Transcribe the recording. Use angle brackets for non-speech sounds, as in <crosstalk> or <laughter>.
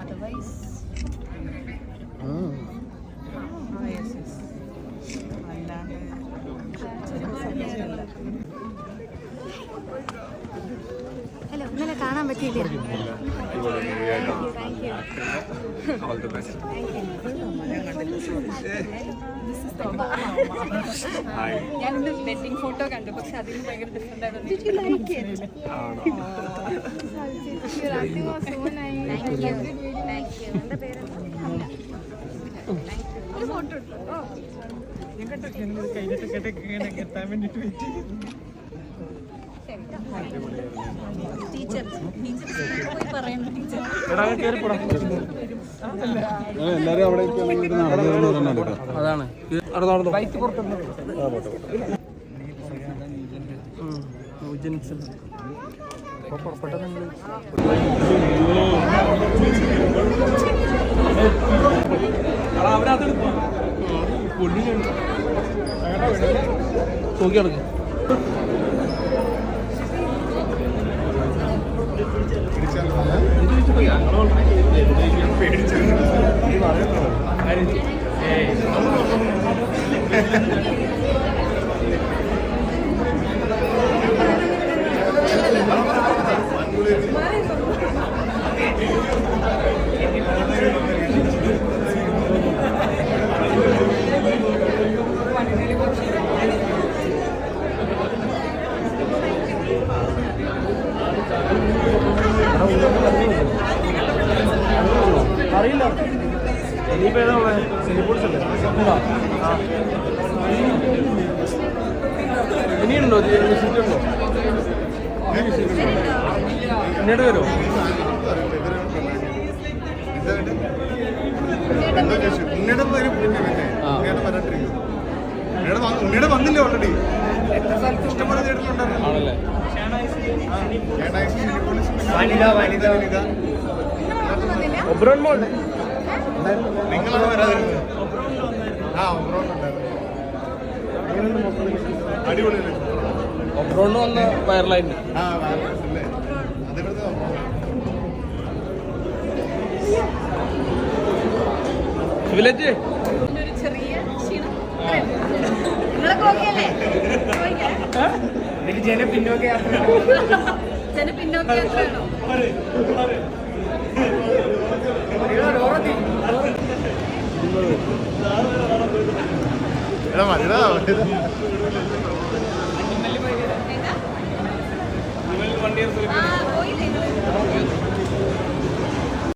Otherwise hello ഇന്നലെ കാണാൻ പറ്റിയില്ല. Thank you all the best hi ഞാനിന്ന് വെഡിങ് ഫോട്ടോ കണ്ടു പക്ഷെ അതിന് ഭയങ്കര ഡിഫറെന്റ് ഒരു ഫോട്ടോ ടീച്ചർ ടീച്ചർ പോയി പറയുന്നു ടീച്ചർ എല്ലാരും അവിടെ അതാണ്. തൂക്കി കിടക്കും പിടിച്ചു അറിയില്ല. ഇനിയിപ്പോ ഏതാ ഉള്ളത് സിംഗപ്പൂർസ് അല്ലേ. ഇനിയുണ്ടോ? വിസിറ്റ് ഉണ്ടോ പിന്നീട് വരുമോ ഉണ്ണിയുടെ വരും. പിന്നെ പിന്നെ ഉണ്ണിയുടെ വരാണ്ടിരിക്കും ഉണ്ണിയുടെ വന്ന്- ഉണ്ണിയുടെ വന്നില്ലേ ഓൾറെഡി ഇഷ്ടംപോലെ തിയേറ്ററിലുണ്ടായിരുന്നു വനിത വനിത വനിത. ഒബ്രോൺ മോൾ നിങ്ങളാണ് വരാതിരുന്നത് ആ ഒബ്രോൺ അടിപൊളിയല്ലേ? ഒബ്രോൺ വന്ന് വൈറലായിട്ട് ആ വയറലസ് അല്ലേ അതിവിടുത്തെ വില്ലേജ്? ഒരു ചെറിയ പിന്നോക്കെ ജന <laughs> പിന്നോക്ക യാത്രയാണോ എടാ ആ പോയില്ല